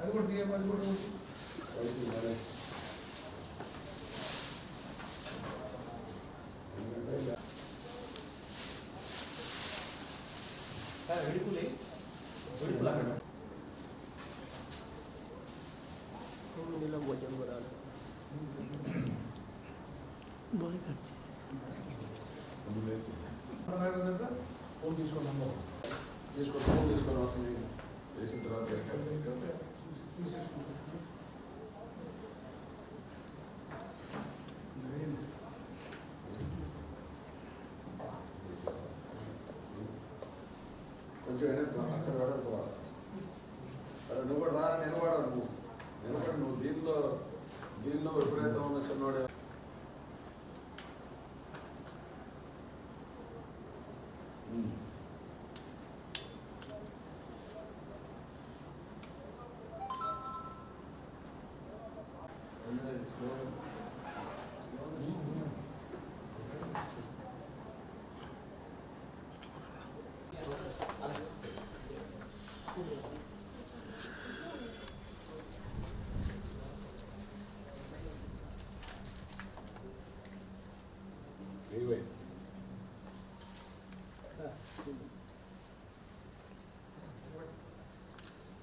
అది కూడా తీయం అది కూడా విడుపులే విడుపులు అక్కడ నీళ్ళ భోజనం కూడా బాగా ఫోన్ తీసుకున్నాము తీసుకొని ఫోన్ తీసుకొని వస్తుంది వేసిన తర్వాత చేస్తాను కొంచెం వెనక్కి రా, అక్కడ వెనక్కి రా. అరే నువ్వు కూడా రా నిలబడ నువ్వు నిలబడి నువ్వు దీనిలో దీనిలో విపరీతం ఉన్న చిన్నవాడే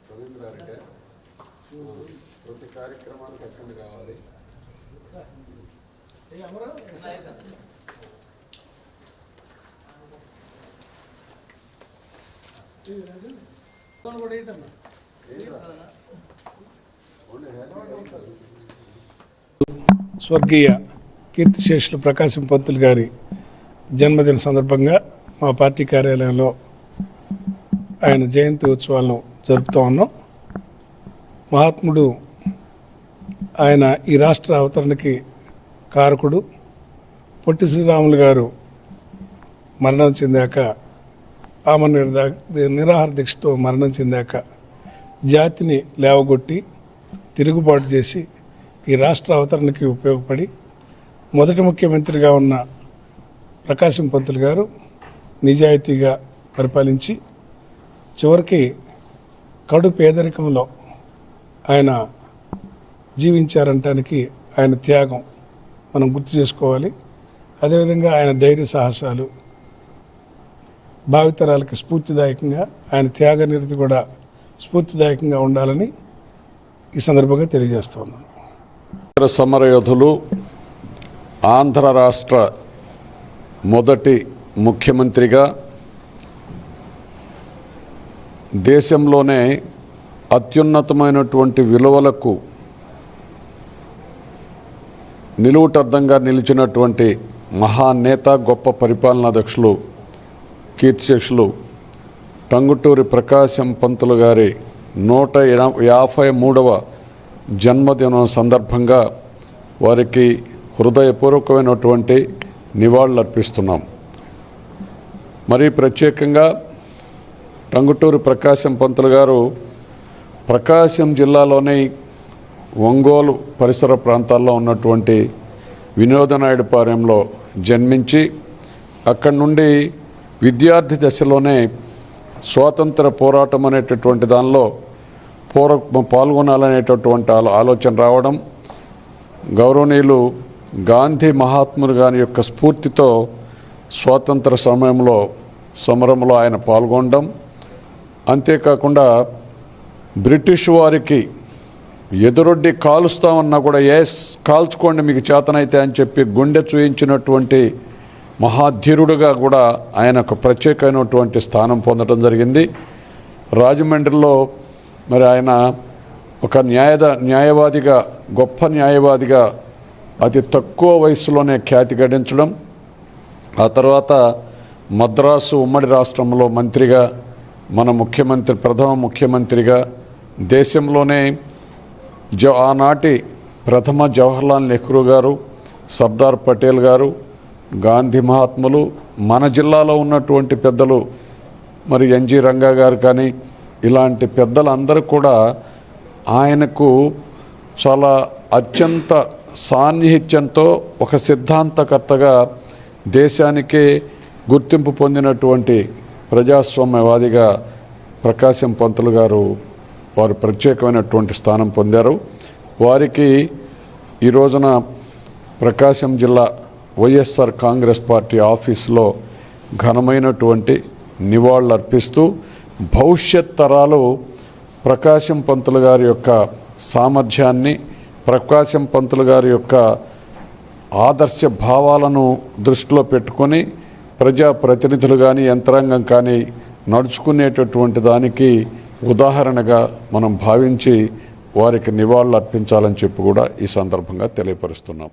ரவீந்திரா இருக்க ప్రతి కార్యక్రమానికి ఎక్కడ కావాలి. కూడా స్వర్గీయ కీర్తిశేషులు ప్రకాశం పంతులు గారి జన్మదిన సందర్భంగా మా పార్టీ కార్యాలయంలో ఆయన జయంతి ఉత్సవాలను జరుపుతూ ఉన్నాం. మహాత్ముడు ఆయన ఈ రాష్ట్ర అవతరణకి కారకుడు. పొట్టి శ్రీరాములు గారు మరణం చెందాక ఆమె నిర్దా నిరాహార దీక్షతో మరణం చెందాక జాతిని లేవగొట్టి తిరుగుబాటు చేసి ఈ రాష్ట్ర అవతరణకి ఉపయోగపడి మొదటి ముఖ్యమంత్రిగా ఉన్న ప్రకాశం పంతులు గారు నిజాయితీగా పరిపాలించి చివరికి కడు పేదరికంలో ఆయన జీవించారంటానికి ఆయన త్యాగం మనం గుర్తు చేసుకోవాలి. అదేవిధంగా ఆయన ధైర్య సాహసాలు భావితరాలకి స్ఫూర్తిదాయకంగా ఆయన త్యాగ నిరతి కూడా స్ఫూర్తిదాయకంగా ఉండాలని ఈ సందర్భంగా తెలియజేస్తూ ఉన్నాను. సమరయోధులు ఆంధ్ర రాష్ట్ర మొదటి ముఖ్యమంత్రిగా దేశంలోనే అత్యున్నతమైనటువంటి విలువలకు నిలువుటద్దంగా నిలిచినటువంటి మహానేత గొప్ప పరిపాలనాధ్యక్షులు కీర్తిశేషులు టంగుటూరి ప్రకాశం పంతులు గారి నూట యాభై మూడవ జన్మదినం సందర్భంగా వారికి హృదయపూర్వకమైనటువంటి నివాళులర్పిస్తున్నాం. మరీ ప్రత్యేకంగా టంగుటూరి ప్రకాశం పంతులు గారు ప్రకాశం జిల్లాలోని ఒంగోలు పరిసర ప్రాంతాల్లో ఉన్నటువంటి వినోదనాయుడుపాలెంలో జన్మించి అక్కడి నుండి విద్యార్థి దశలోనే స్వాతంత్ర పోరాటం అనేటటువంటి దానిలో పోర పాల్గొనాలనేటటువంటి ఆలోచన రావడం గౌరవనీయులు గాంధీ మహాత్ములు గారి యొక్క స్ఫూర్తితో స్వాతంత్ర సమయంలో సమరంలో ఆయన పాల్గొనడం. అంతేకాకుండా బ్రిటిష్ వారికి ఎదురొడ్డి కాలుస్తామన్నా కూడా ఎస్ కాల్చుకోండి మీకు చేతనైతే అని చెప్పి గుండె చూయించినటువంటి మహాధీరుడుగా కూడా ఆయన ఒక ప్రత్యేకమైనటువంటి స్థానం పొందడం జరిగింది. రాజమండ్రిలో మరి ఆయన ఒక న్యాయద న్యాయవాదిగా గొప్ప న్యాయవాదిగా అతి తక్కువ వయసులోనే ఖ్యాతి గడించడం. ఆ తర్వాత మద్రాసు ఉమ్మడి రాష్ట్రంలో మంత్రిగా మన ముఖ్యమంత్రి ప్రథమ ముఖ్యమంత్రిగా దేశంలోనే జ ఆనాటి ప్రథమ జవహర్లాల్ నెహ్రూ గారు సర్దార్ పటేల్ గారు గాంధీ మహాత్ములు మన జిల్లాలో ఉన్నటువంటి పెద్దలు మరి ఎన్జి రంగా గారు కానీ ఇలాంటి పెద్దలందరూ కూడా ఆయనకు చాలా అత్యంత సాన్నిహిత్యంతో ఒక సిద్ధాంతకర్తగా దేశానికే గుర్తింపు పొందినటువంటి ప్రజాస్వామ్యవాదిగా ప్రకాశం పంతులు గారు వారు ప్రత్యేకమైనటువంటి స్థానం పొందారు. వారికి ఈ రోజున ప్రకాశం జిల్లా వైఎస్ఆర్ కాంగ్రెస్ పార్టీ ఆఫీసులో ఘనమైనటువంటి నివాళులు అర్పిస్తూ భవిష్యత్ తరాలు ప్రకాశం పంతులు గారి యొక్క సామర్థ్యాన్ని ప్రకాశం పంతులు గారి యొక్క ఆదర్శ భావాలను దృష్టిలో పెట్టుకొని ప్రజాప్రతినిధులు కానీ యంత్రాంగం కానీ నడుచుకునేటటువంటి దానికి ఉదాహరణగా మనం భావించి వారికి నివాళులు అర్పించాలని చెప్పి కూడా ఈ సందర్భంగా తెలియపరుస్తున్నాం.